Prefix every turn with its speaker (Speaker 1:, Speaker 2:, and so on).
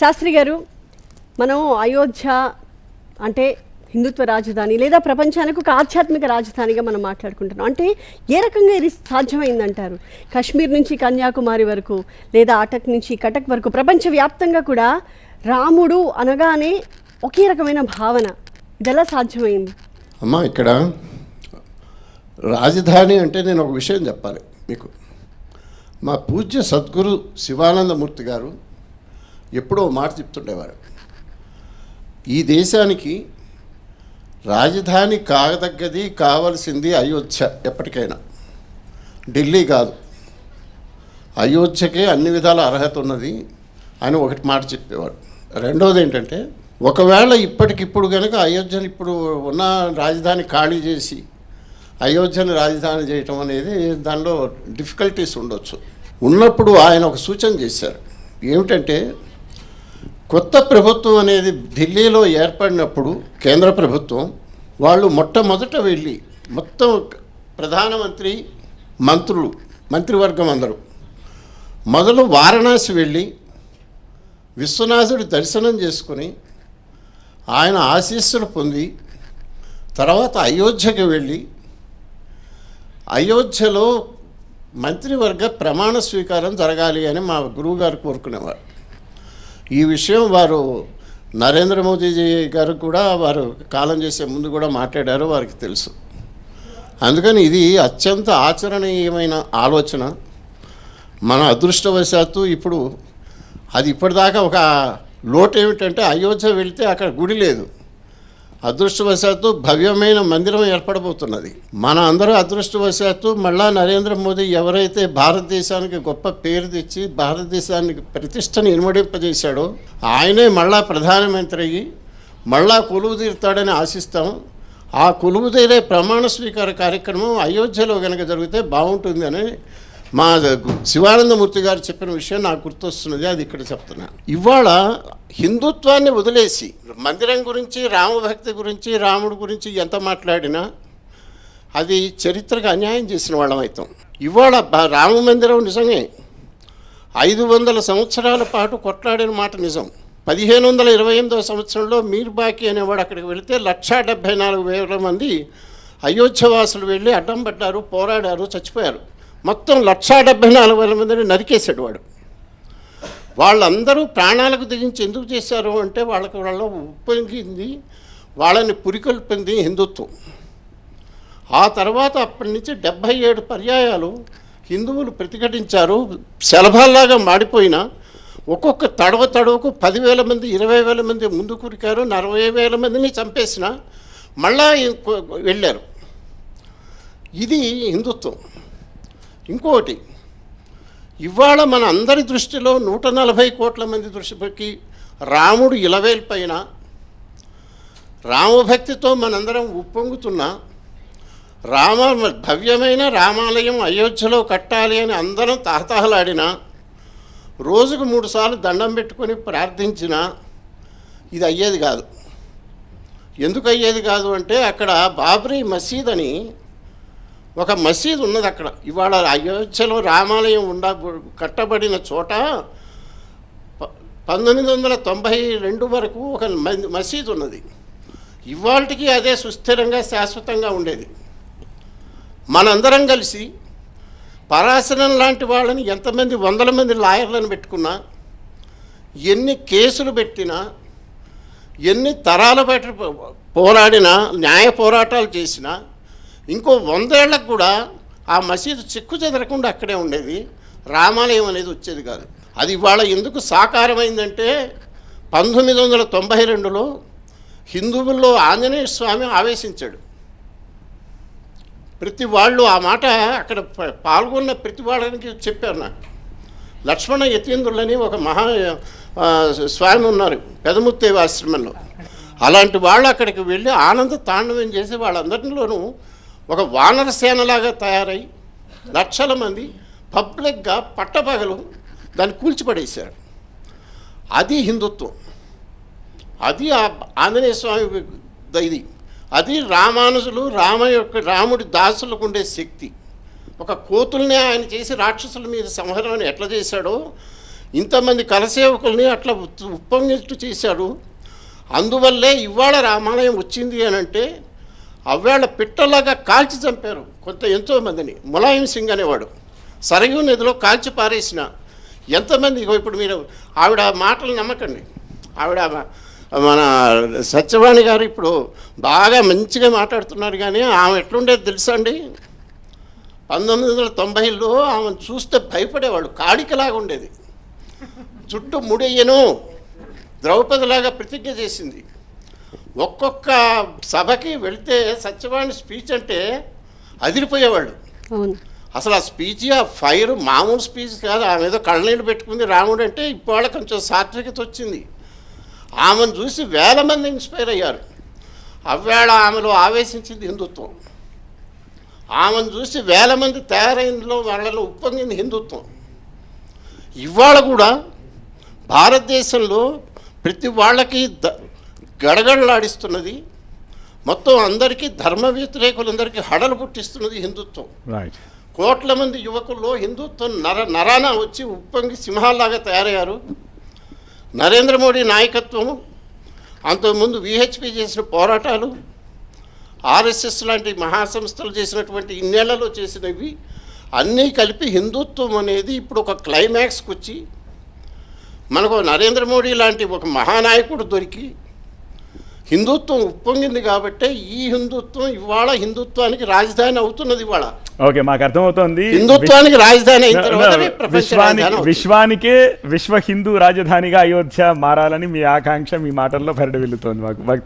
Speaker 1: శాస్త్రి గారు మనం అయోధ్య అంటే హిందుత్వ రాజధాని లేదా ప్రపంచానికి ఒక ఆధ్యాత్మిక రాజధానిగా మనం మాట్లాడుకుంటున్నాం. అంటే ఏ రకంగా ఇది సాధ్యమైందంటారు? కాశ్మీర్ నుంచి కన్యాకుమారి వరకు లేదా అటక్ నుంచి కటక్ వరకు ప్రపంచవ్యాప్తంగా కూడా రాముడు అనగానే ఒకే రకమైన భావన. ఇది ఎలా సాధ్యమైంది?
Speaker 2: అమ్మా ఇక్కడ రాజధాని అంటే నేను ఒక విషయం చెప్పాలి మీకు. మా పూజ్య సద్గురు శివానందమూర్తి గారు ఎప్పుడో మాట చెప్తుండేవారు ఈ దేశానికి రాజధాని కాదగ్గది కావలసింది అయోధ్య ఎప్పటికైనా. ఢిల్లీ కాదు. అయోధ్యకే అన్ని విధాల అర్హత ఉన్నది అని ఒకటి మాట చెప్పేవాడు. రెండవది ఏంటంటే ఒకవేళ ఇప్పటికిప్పుడు కనుక అయోధ్యను ఇప్పుడు ఉన్న రాజధాని ఖాళీ చేసి అయోధ్యను రాజధాని చేయటం అనేది దానిలో డిఫికల్టీస్ ఉండొచ్చు. ఉన్నప్పుడు ఆయన ఒక సూచన చేశారు. ఏమిటంటే కొత్త ప్రభుత్వం అనేది ఢిల్లీలో ఏర్పడినప్పుడు కేంద్ర ప్రభుత్వం వాళ్ళు మొట్టమొదట వెళ్ళి మొత్తం ప్రధానమంత్రి మంత్రులు మంత్రివర్గం అందరూ మొదలు వారణాసి వెళ్ళి విశ్వనాథుడి దర్శనం చేసుకుని ఆయన ఆశీస్సులు పొంది తర్వాత అయోధ్యకి వెళ్ళి అయోధ్యలో మంత్రివర్గ ప్రమాణ స్వీకారం జరగాలి అని మా గురువుగారు కోరుకునేవారు. ఈ విషయం వారు నరేంద్ర మోదీజీ గారు కూడా వారు కాలం చేసే ముందు కూడా మాట్లాడారు వారికి తెలుసు. అందుకని ఇది అత్యంత ఆచరణీయమైన ఆలోచన. మన అదృష్టవశాత్తు ఇప్పుడు అది ఇప్పటిదాకా ఒక లోటు ఏమిటంటే అయోధ్య వెళితే అక్కడ గుడి లేదు. అదృష్టవశాత్తు భవ్యమైన మందిరం ఏర్పడబోతున్నది. మన అందరూ అదృష్టవశాత్తు మళ్ళా నరేంద్ర మోదీ ఎవరైతే భారతదేశానికి గొప్ప పేరు తెచ్చి భారతదేశానికి ప్రతిష్టను ఇనుమడింపజేశాడో ఆయనే మళ్ళా ప్రధానమంత్రి అయ్యి మళ్ళా కొలువు తీరుతాడని ఆశిస్తాం. ఆ కొలువు తీరే ప్రమాణ స్వీకార కార్యక్రమం అయోధ్యలో కనుక జరిగితే బాగుంటుంది అని మా శివానందమూర్తి గారు చెప్పిన విషయం నాకు గుర్తొస్తున్నది అది ఇక్కడ చెప్తున్నాను ఇవాళ హిందుత్వాన్ని వదిలేసి మందిరం గురించి రామభక్తి గురించి రాముడి గురించి ఎంత మాట్లాడినా అది చరిత్రకు అన్యాయం చేసిన వాళ్ళం అవుతాం ఇవాళ రామ మందిరం నిజమే. ఐదు వందల సంవత్సరాల పాటు కొట్లాడిన మాట నిజం. పదిహేను వందల ఇరవై ఎనిమిదవ సంవత్సరంలో మీర్ బాకీ అనేవాడు అక్కడికి వెళితే లక్షా డెబ్భై నాలుగు వేల మంది అయోధ్యవాసులు వెళ్ళి అడ్డం పడ్డారు పోరాడారు చచ్చిపోయారు. మొత్తం లక్షా డెబ్భై నాలుగు వేల మందిని నరికేశాడు వాడు. వాళ్ళందరూ ప్రాణాలకు దిగించి ఎందుకు చేశారు అంటే వాళ్ళకి వాళ్ళ ఉప్పొంగింది వాళ్ళని పురికొల్పింది హిందుత్వం. ఆ తర్వాత అప్పటి నుంచి డెబ్భై ఏడు పర్యాయాలు హిందువులు ప్రతిఘటించారు. శలభాల్లాగా మాడిపోయినా ఒక్కొక్క తడవ తడవకు పదివేల మంది ఇరవై వేల మంది ముందు కురికారు నలభై వేల మందిని చంపేసిన మళ్ళా వెళ్ళారు. ఇది హిందుత్వం. ఇంకోటి ఇవాళ మన అందరి దృష్టిలో నూట నలభై కోట్ల మంది దృష్టికి రాముడు ఇలవేల్పైన రామభక్తితో మనందరం ఉప్పొంగుతున్నా రామ భవ్యమైన రామాలయం అయోధ్యలో కట్టాలి అని అందరం తహతహలాడినా రోజుకు మూడుసార్లు దండం పెట్టుకొని ప్రార్థించినా ఇది అయ్యేది కాదు. ఎందుకు అయ్యేది కాదు అంటే అక్కడ బాబ్రీ మసీద్ అని ఒక మసీద్ ఉన్నది అక్కడ. ఇవాళ అయోధ్యలో రామాలయం ఉండ కట్టబడిన చోట ప- పంతొమ్మిది వందల తొంభై రెండు వరకు ఒక మసీదు మసీద్ ఉన్నది. ఇవాళకి అదే సుస్థిరంగా శాశ్వతంగా ఉండేది. మనందరం కలిసి పరాశరం లాంటి వాళ్ళని ఎంతమంది వందల మంది లాయర్లను పెట్టుకున్నా ఎన్ని కేసులు పెట్టినా ఎన్ని తరాల బయట పోరాడినా న్యాయ పోరాటాలు చేసినా ఇంకో వందేళ్ళకు కూడా ఆ మసీదు చిక్కు చెదరకుండా అక్కడే ఉండేది. రామాలయం అనేది వచ్చేది కాదు. అది ఇవాళ ఎందుకు సాకారమైందంటే పంతొమ్మిది వందల తొంభై రెండులో హిందువుల్లో ఆంజనేయ స్వామి ఆవేశించాడు. ప్రతి వాళ్ళు ఆ మాట అక్కడ పాల్గొన్న ప్రతి వాళ్ళకి చెప్పారు నాకు. లక్ష్మణ యతీంద్రులని ఒక మహా స్వామి ఉన్నారు పెదముత్తేవ ఆశ్రమంలో. అలాంటి వాళ్ళు అక్కడికి వెళ్ళి ఆనంద తాండవం చేసి వాళ్ళందరిలోనూ ఒక వానర సేనలాగా తయారై లక్షల మంది పబ్లిక్గా పట్టపగలు దాన్ని కూల్చిపడేశారు. అది హిందుత్వం. అది ఆ ఆంజనేయ స్వామి ఇది. అది రామానుజులు రామ యొక్క రాముడి దాసులకు ఉండే శక్తి. ఒక కోతుల్ని ఆయన చేసి రాక్షసుల మీద సంహరణ ఎట్లా చేశాడో ఇంతమంది కలసేవకుల్ని అట్లా ఉత్- ఉప్పొంగిట్టు చేశాడు. అందువల్లే ఇవాళ రామాలయం వచ్చింది అని అంటే అవేళ పిట్టలాగా కాల్చి చంపారు కొంత ఎంతోమందిని ములాయం సింగ్ అనేవాడు. సరయూ నదిలో కాల్చి పారేసిన ఎంతమంది? ఇప్పుడు మీరు ఆవిడ మాటలు నమ్మకండి. ఆవిడ మన సత్యవాణి గారు ఇప్పుడు బాగా మంచిగా మాట్లాడుతున్నారు కానీ ఆమె ఎట్లుండేది తెలుసా అండి? పంతొమ్మిది వందల తొంభైలో ఆమెను చూస్తే భయపడేవాడు కాడికలాగా ఉండేది. చుట్టూ ముడయ్యను. ద్రౌపదిలాగా ప్రతిజ్ఞ చేసింది. ఒక్కొక్క సభకి వెళ్తే సత్యవాణి స్పీచ్ అంటే అదిరిపోయేవాళ్ళు. అసలు ఆ స్పీచ్ ఆ ఫైర్ మామూలు స్పీచ్ కాదు ఆమె ఏదో కళ్ళనీళ్ళు పెట్టుకుంది రాముడు అంటే ఇవాళ కొంచెం సాత్వికత వచ్చింది. ఆమెను చూసి వేల మంది ఇన్స్పైర్ అయ్యారు. అవ్వేళ ఆమెలో ఆవేశించింది హిందుత్వం. ఆమెను చూసి వేల మంది తయారైనలో వాళ్ళలో ఉప్పొంగింది హిందుత్వం. ఇవాళ కూడా భారతదేశంలో ప్రతి వాళ్ళకి ద గడగడలాడిస్తున్నది. మొత్తం అందరికీ ధర్మ వ్యతిరేకులందరికీ హడలు పుట్టిస్తున్నది హిందుత్వం. కోట్ల మంది యువకుల్లో హిందుత్వం నర నరాన వచ్చి ఉప్పొంగి సింహాల్లాగా తయారయ్యారు. నరేంద్ర మోడీ నాయకత్వం అంతకుముందు విహెచ్పి చేసిన పోరాటాలు ఆర్ఎస్ఎస్ లాంటి మహాసంస్థలు చేసినటువంటి ఇన్నేళ్ళలో చేసినవి అన్నీ కలిపి హిందుత్వం అనేది ఇప్పుడు ఒక క్లైమాక్స్కి వచ్చి మనకు నరేంద్ర మోడీ లాంటి ఒక మహానాయకుడు దొరికి హిందుత్వం ఉప్పొంగింది కాబట్టే ఈ హిందుత్వం ఇవాళ హిందుత్వానికి రాజధాని అవుతున్నది ఇవాళ.
Speaker 3: ఓకే మాకు అర్థమవుతోంది.
Speaker 2: హిందుత్వానికి రాజధాని అయిన తర్వాత
Speaker 3: విశ్వానికి. విశ్వానికే విశ్వ హిందూ రాజధానిగా అయోధ్య మారాలని మీ ఆకాంక్ష మీ మాటల్లో పరిడవిల్లుతోంది మాకు. మాకు